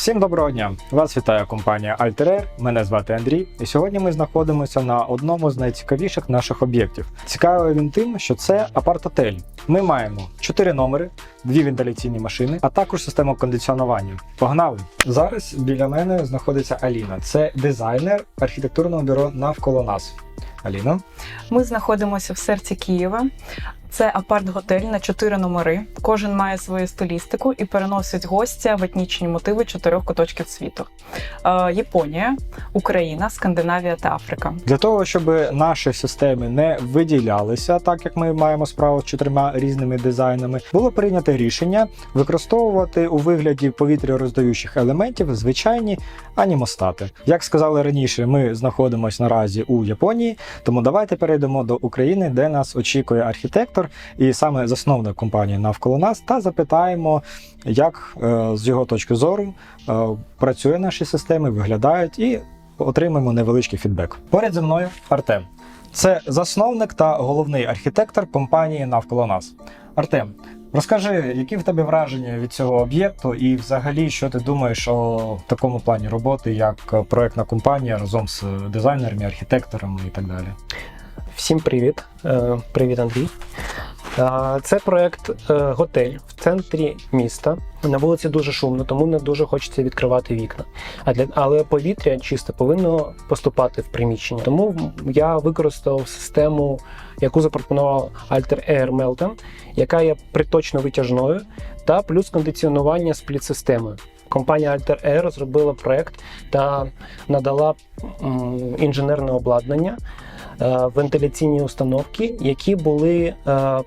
Всім доброго дня! Вас вітає компанія Alter Мене звати Андрій, і сьогодні ми знаходимося на одному з найцікавіших наших об'єктів. Цікавий він тим, що це апарт-отель. Ми маємо 4 номери, дві вентиляційні машини, а також систему кондиціонування. Погнали! Зараз біля мене знаходиться Аліна. Це дизайнер архітектурного бюро навколо нас. Аліна, Ми знаходимося в серці Києва. Це апарт-готель на чотири номери. Кожен має свою стилістику і переносить гостя в етнічні мотиви чотирьох куточків світу: Е, Японія, Україна, Скандинавія та Африка. Для того, щоб наші системи не виділялися, так як ми маємо справу з чотирма різними дизайнами, було прийнято рішення використовувати у вигляді повітряроздаючих елементів звичайні анімостати. Як сказали раніше, ми знаходимося наразі у Японії, тому давайте перейдемо до України, де нас очікує архітектор і саме засновник компанії навколо нас, та запитаємо, як е, з його точки зору е, працює наші системи, виглядають і отримаємо невеличкий фідбек. Поряд зі мною Артем. Це засновник та головний архітектор компанії навколо нас. Артем, розкажи, які в тебе враження від цього об'єкту, і взагалі, що ти думаєш о такому плані роботи, як проектна компанія разом з дизайнерами, архітекторами і так далі. Всім привіт. Е, Привіт, Андрій. Це проект е, готель в центрі міста. На вулиці дуже шумно, тому не дуже хочеться відкривати вікна. А для але повітря чисте повинно поступати в приміщення. Тому я використав систему, яку запропонував Alter Air Melton, яка є приточно витяжною, та плюс кондиціонування спліт-системою. Компанія Alter Air розробила проект та надала інженерне обладнання вентиляційні установки, які були е,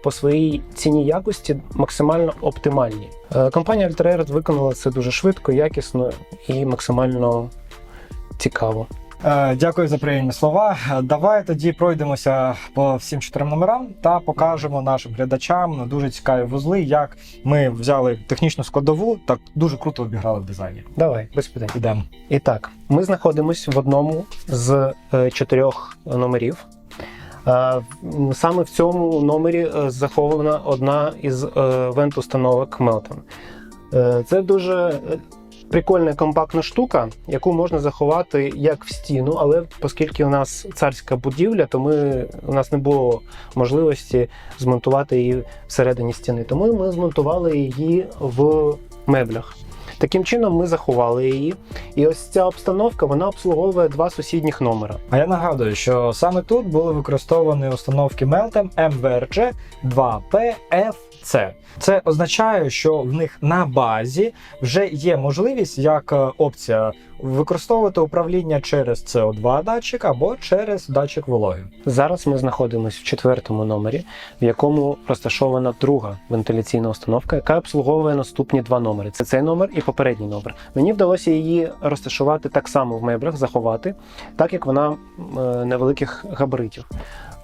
по своїй ціні якості максимально оптимальні. Е, Компанія Altair виконала це дуже швидко, якісно і максимально цікаво. Е, Дякую за приємні слова. Давай тоді пройдемося по всім чотирьом номерам та покажемо нашим глядачам дуже цікаві вузли, як ми взяли технічну складову та дуже круто обіграли в дизайні. Давай, без питань. Ідемо. І так, ми знаходимося в одному з е, чотирьох номерів. Е, Саме в цьому номері захована одна із вент-установок Melton. Це дуже прикольна компактна штука, яку можна заховати як в стіну, але оскільки у нас царська будівля, то ми, у нас не було можливості змонтувати її всередині стіни. Тому ми змонтували її в меблях. Таким чином ми заховали її. І ось ця обстановка вона обслуговує два сусідніх номера. А я нагадую, що саме тут були використовані установки Meltem MVRG 2PFC. Це означає, що в них на базі вже є можливість як е, опція використовувати управління через CO2 датчик або через датчик вологи. Зараз ми знаходимося в четвертому номері, в якому розташована друга вентиляційна установка, яка обслуговує наступні два номери. Це цей номер і попередній номер. Мені вдалося її розташувати так само в меблях, заховати, так як вона е, невеликих габаритів.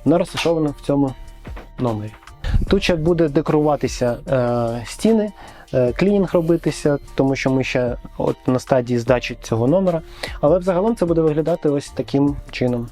Вона розташована в цьому номері. Тут ще буде декоруватися е, стіни, клінінг робитися, тому що ми ще от на стадії здачі цього номера. Але взагалом це буде виглядати ось таким чином.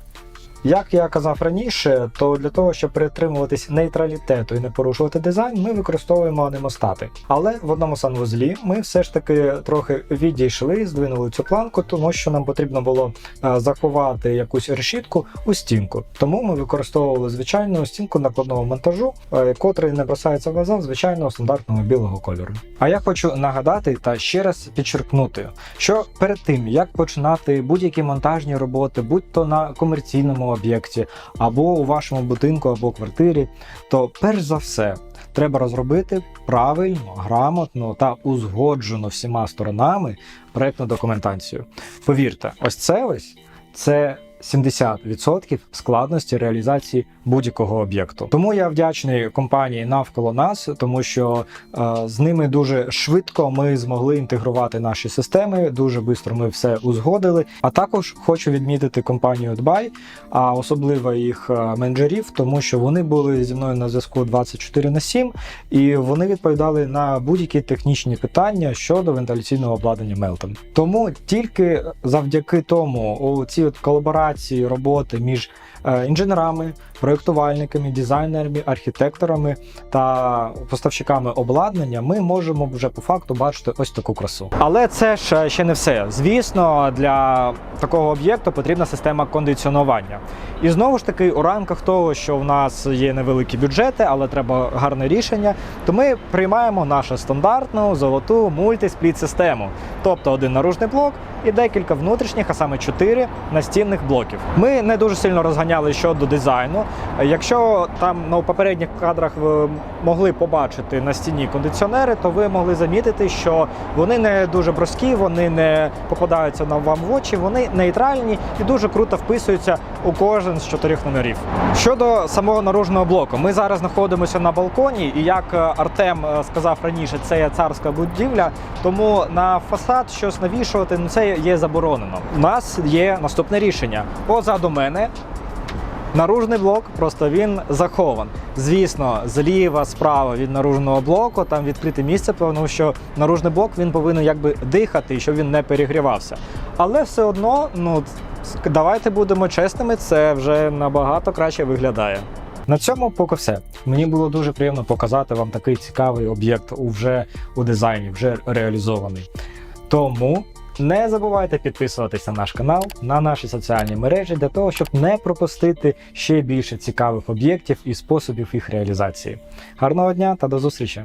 Як я казав раніше, то для того, щоб притримуватись нейтралітету і не порушувати дизайн, ми використовуємо анемостати. Але в одному санвузлі ми все ж таки трохи відійшли, здвинули цю планку, тому що нам потрібно було е, заховати якусь решітку у стінку. Тому ми використовували звичайну стінку накладного монтажу, е, котрий не бросається в глаза звичайного стандартного білого кольору. А я хочу нагадати та ще раз підчеркнути, що перед тим як починати будь-які монтажні роботи, будь то на комерційному об'єкті, або у вашому будинку, або квартирі, то перш за все треба розробити правильно, грамотно та узгоджено всіма сторонами проектну документацію. Повірте, ось це ось це. 70% складності реалізації будь-якого об'єкту. Тому я вдячний компанії навколо нас, тому що е, з ними дуже швидко ми змогли інтегрувати наші системи. Дуже швидко ми все узгодили. А також хочу відмітити компанію Dbay, а особливо їх е, менеджерів, тому що вони були зі мною на зв'язку 24 на 7, і вони відповідали на будь-які технічні питання щодо вентиляційного обладнання Melton. Тому тільки завдяки тому у цій от колаборації комунікації, роботи між е, інженерами, проєктувальниками, дизайнерами, архітекторами та поставщиками обладнання, ми можемо вже по факту бачити ось таку красу. Але це ж е, ще не все. Звісно, для такого об'єкту потрібна система кондиціонування. І знову ж таки, у рамках того, що в нас є невеликі бюджети, але треба гарне рішення, то ми приймаємо нашу стандартну золоту мультиспліт систему, тобто один наружний блок і декілька внутрішніх, а саме чотири настінних блоків. Ми не дуже сильно розганяли щодо дизайну. Якщо там на попередніх кадрах ви могли побачити на стіні кондиціонери, то ви могли замітити, що вони не дуже броскі, вони не попадаються на вам в очі, вони нейтральні і дуже круто вписуються у кожен з чотирьох номерів. Щодо самого наружного блоку, ми зараз знаходимося на балконі, і як е, Артем е, сказав раніше, це є царська будівля, тому на фасад щось навішувати ну це є заборонено. У нас є наступне рішення. Позаду мене Наружний блок, просто він захован. Звісно, зліва, справа від наружного блоку там відкрите місце, тому що наружний блок він повинен якби дихати, щоб він не перегрівався. Але все одно, ну давайте будемо чесними, це вже набагато краще виглядає. На цьому поки все. Мені було дуже приємно показати вам такий цікавий об'єкт вже у дизайні, вже реалізований. Тому не забувайте підписуватися на наш канал, на наші соціальні мережі для того, щоб не пропустити ще більше цікавих об'єктів і способів їх реалізації. Гарного дня та до зустрічі!